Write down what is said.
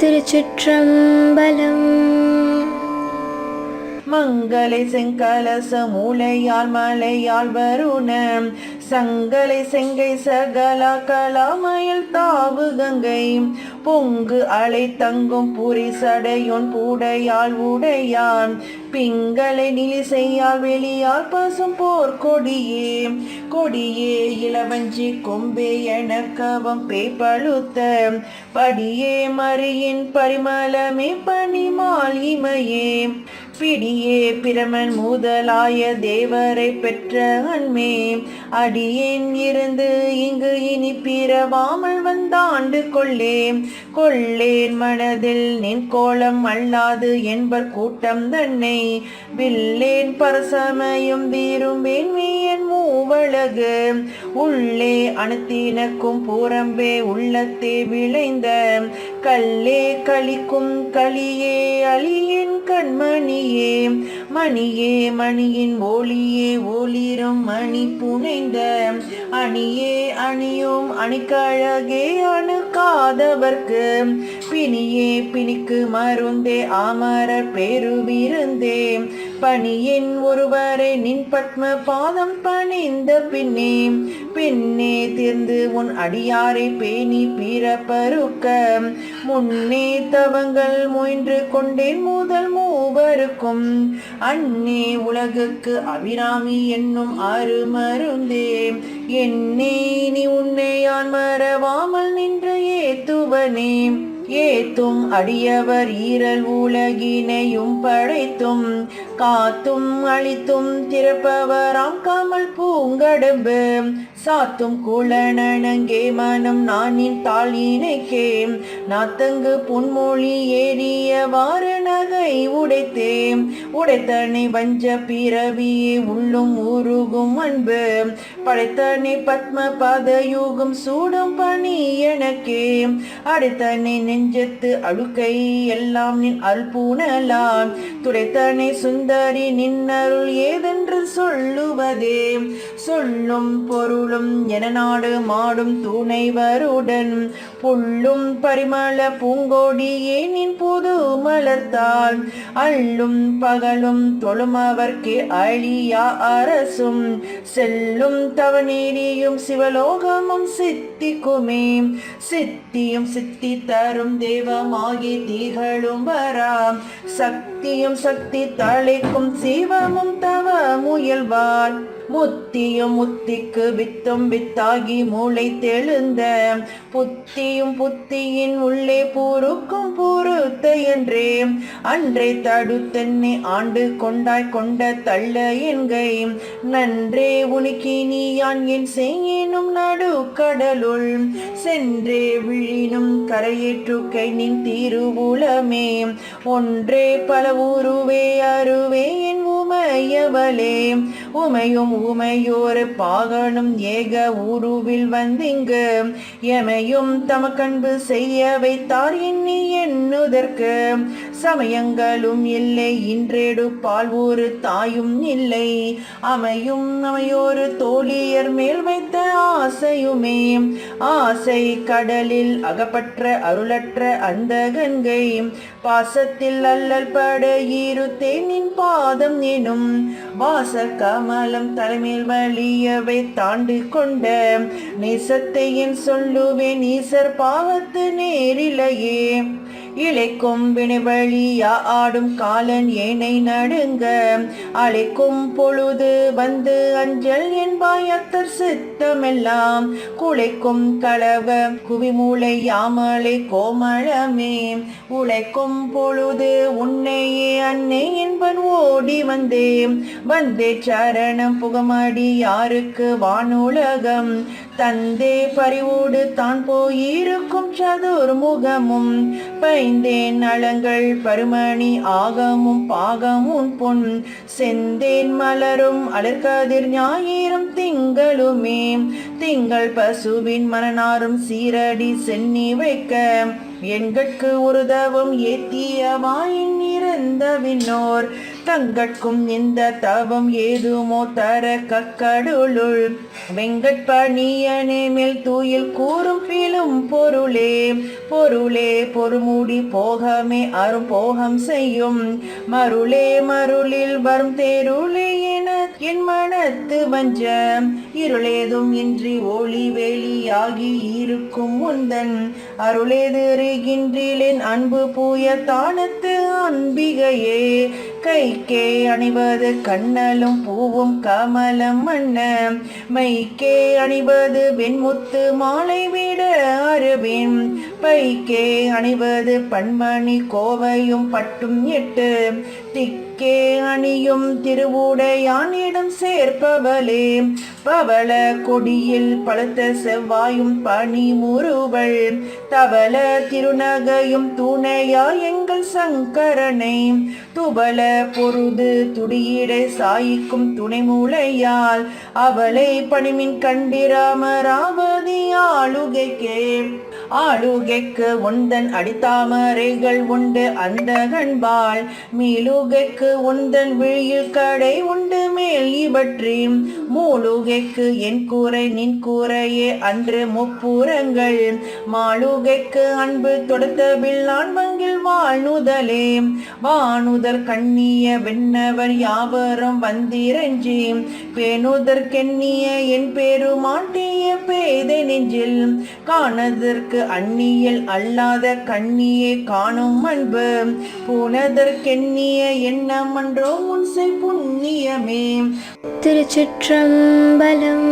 திருச்சிற்றம்பலம். மங்களை செங்கலச மூளையால் மலையால் வருண. சங்கலை செங்கை சகலா கலாமயில் தாவு கங்கை. பொங்கு அலை தங்கும் பூரி சடையோன் பூடையால் உடையான். பிங்களை நிலிசையால் வெளியால் பசும் போர் கொடியே. கொடியே இளவஞ்சி கொம்பே என கவம் பேய்பழுத்த படியே மறியின் பரிமளமே பனிமால் இமையே. பிடியே பிரமன் முதலாய தேவரை பெற்ற அன்மே. அடியேன் இருந்து இங்கு இனி பிறவாமல் வந்தாண்டு கொள்ளேன். கொள்ளேன் மனதில். நின் கோலம் அல்லாது என்பர் கூட்டம் தன்னை. வில்லேன் பரசமயம் வீரும்பேன் வீயன் மூவழகு. உள்ளே அணுத்தினக்கும் பூரம்பே உள்ளத்தே விளைந்த. கல்லே கழிக்கும் களியே அழியின் கண்மணியே. மணியே மணியின் ஒளியே ஒளிரும் மணி புனைந்த அணியே அணியும் அணிக்கழகே அணுக்காதவர்க்கு பிணியே பிணிக்கு மருந்தே அமரர் பெருவிருந்தே. பணியின் ஒருவரை நின் பத்ம பாதம் பணிந்த பின்னே. பின்னே தீர்ந்து உன் அடியாரை பேணி பீரப்பருக்க. முன்னே தவங்கள் முயன்று கொண்டேன் முதல் மூவருக்கும். அன்னே உலகுக்கு அபிராமி என்னும் அருமருந்தே என்னே நீ உன்னை யான் மறவாமல் நின்று ஏத்துவனே. ஏத்தும் அடியவர் ஈரல் உலகினையும் படைத்தும். காத்தும் அழித்தும் திறப்பவராம் கமல் பூங்கடம்பு. சாத்தும் குளநனங்கே மனம் நானின் தாளினைக்கே. நாத்தங்கு புன்மொழி ஏறியவாறு நகை உடைத்தேன். உடைத்தனை வஞ்ச பிறவியே உள்ளும் உருகும் அன்பு. படைத்தனை பத்ம பதயுகம் சூடும் பணி எனக்கே. அடைத்தனை நெஞ்சத்து அழுக்கை எல்லாம் நின் அல்பூனலாம் துடைத்தனை சுந்தரி நின்னருள் ஏதென்று சொல்லுவதே. சொல்லும் பொருளும் என நாடு மாடும் துணைவருடன். புல்லும் பரிமள பூங்கோடி ஏனின் புது மலர்த்தால் அள்ளும் பகலும் தொழும் அவர்க்கே அழியா அரசும். செல்லும் தவநீரியும் சிவலோகமும் சித்திக்குமே. சித்தியும் சித்தி தரும் தேவமாகி திகழும் வரா சக்தியும் சக்தி தழைக்கும் சிவமும் தவ முயல்வாள் முத்தியும் முத்திக்கு வித்தும் வித்தாகி மூளை தெழுந்த. புத்தியும் புத்தியின் உள்ளே பூருக்கும் பூருத்த என்றே. அன்றே தடுத்தென்னை ஆண்டு கொண்டாய் கொண்ட தள்ள என்கை. நன்றே உனக்கி நீ யான் என் செய்யினும் நடு கடலுள் சென்றே விழினும் கரையேற்றுக்கை நின் தீருவுலமே ஒன்றே பல உருவே அருவே என் உமையவளே. உமையும் உமையோர் பாகனும் ஏக உருவில் வந்திங்கு. எமையும் தமக்கன்பு செய்ய வைத்தார் எண்ணி எண்ணுதற்கு. சமயங்களும் இல்லை இன்றேடு பால் ஒரு தாயும் இல்லை. அமையும் அமையோரு தோழியர் மேல் வைத்த ஆசையுமே. ஆசை கடலில் அகப்பற்ற அருளற்ற அந்த கங்கை. பாசத்தில் அல்லல் பட ஈருத்தேனின் பாதம் எனும் வாச கமலம் தலைமையில் வலியவை தாண்டு கொண்ட நேசத்தை என் சொல்லுவேன் ஈசர் பாவத்து நேரிலையே. இழைக்கும் வினைவழியா ஆடும் காலன் ஏனை நடுங்க. அழைக்கும் பொழுது வந்து அஞ்சல் என்பாய் அத்தர் சித்தமெல்லாம். குலைக்கும் களவ குவிமூளை யாமலை கோமளமே. உழைக்கும் பொழுது உன்னையே அன்னை என்பன் ஓடி வந்தேன். வந்தே சரணம் புகமடி யாருக்கு வானுலகம். தந்தே பறிவோடு தான் போயிருக்கும் சதுர்முகமும். பைந்தேன் நலங்கள் பருமணி ஆகமும் பாகமும் பொன். செந்தேன் மலரும் அலர்கதிர் ஞாயிறும் திங்களுமே. திங்கள் பசுவின் மனநாரும் சீரடி சென்னி வைக்க. எண்கட்கு உருதவும் ஏத்தியமாயின் இறந்த விண்ணோர் தங்கட்கும் இந்த தவம் ஏதுமோ தர கக்கடுளுள் வெங்கட்பணியனே மேல் தூயில் கூறும் பிலும் பொருளே. பொருளே பொறுமுடி போகமே அரும் போகம் செய்யும். மருளே மருளில் வரும் தேருளே என என் மனத்து வஞ்ச. இருளேதும் இன்றி ஒளி வெளியாகி இருக்கும் முந்தன். அருளேதிருகின்றிலேன் அன்பு பூய தானத்து அன்பிகையே கைக்கே அணிவது கண்ணலும் பூவும் கமலம் மன்ன மைக்கே அணிவது வெண்முத்து மாலை விட அருவின். பைக்கே அணிவது பண்மணி கோவையும் பட்டும் எட்டு. திக் திக்கே அணியும் திருவுடையானிடம் சேர்ப்பவளே. பவள கொடியில் பழுத்த செவ்வாயும் பனி முறுவள் தவள திருநகையும் துணையா எங்கள் சங்கரனை. துபல பொருது துடியிடை சாய்க்கும் துணை மூளையால் அவளை பணிமின் கண்டிராமராவதி ஆளுகைக்கே ஆளுகைக்கு உந்தன் அடித்தாமரைகள் உண்டு அந்த கண்பாள் மீளுகைக்கு உந்தன் விழியில் கடை உண்டு. பற்றி மூலுகைக்கு என் கூரை நின் கூரையே அன்று முப்புறங்கள். மாளுகைக்கு அன்பு தொடுத்த நான் மங்கில் வாழ்நுதலே வானுதர் கண்ணிய வெண்ணவர் யாவரும் வந்திரஞ்சி. பேணுதற்கெண்ணிய என் பெருமாட்டிய பேதை நெஞ்சில். காணதற்கு அந்நியல் அல்லாத கண்ணியே காணும் அன்பு. பூனதற்கெண்ணிய என்ன மன்றோ முன்சை புண்ணியமே. திருச்சிற்றம்பலம்.